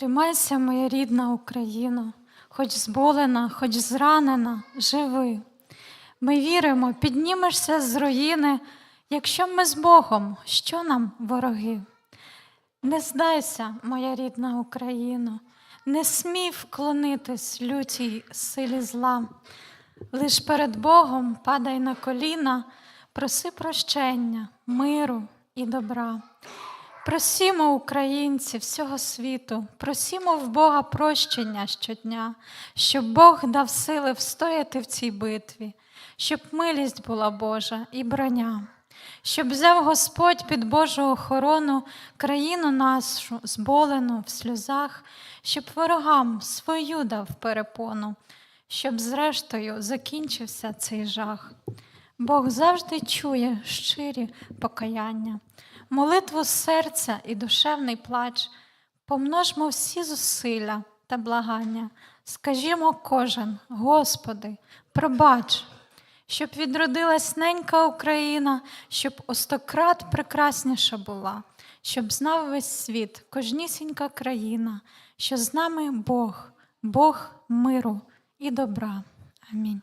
Тримайся, моя рідна Україно, хоч зболена, хоч зранена, живи. Ми віримо, піднімешся з руїни, якщо ми з Богом, що нам вороги? Не здайся, моя рідна Україно, не смій вклонитись лютій силі зла. Лиш перед Богом падай на коліна, проси прощення, миру і добра. Просімо, українці всього світу, просімо в Бога прощення щодня, щоб Бог дав сили встояти в цій битві, щоб милість була Божа і броня, щоб взяв Господь під Божу охорону країну нашу, зболену в сльозах, щоб ворогам свою дав перепону, щоб зрештою закінчився цей жах. Бог завжди чує щирі покаяння, молитву серця і душевний плач. Помножмо всі зусилля та благання. Скажімо кожен, Господи, пробач, щоб відродилась ненька Україна, щоб о стократ прекрасніша була, щоб знав весь світ, кожнісінька країна, що з нами Бог, Бог миру і добра. Амінь.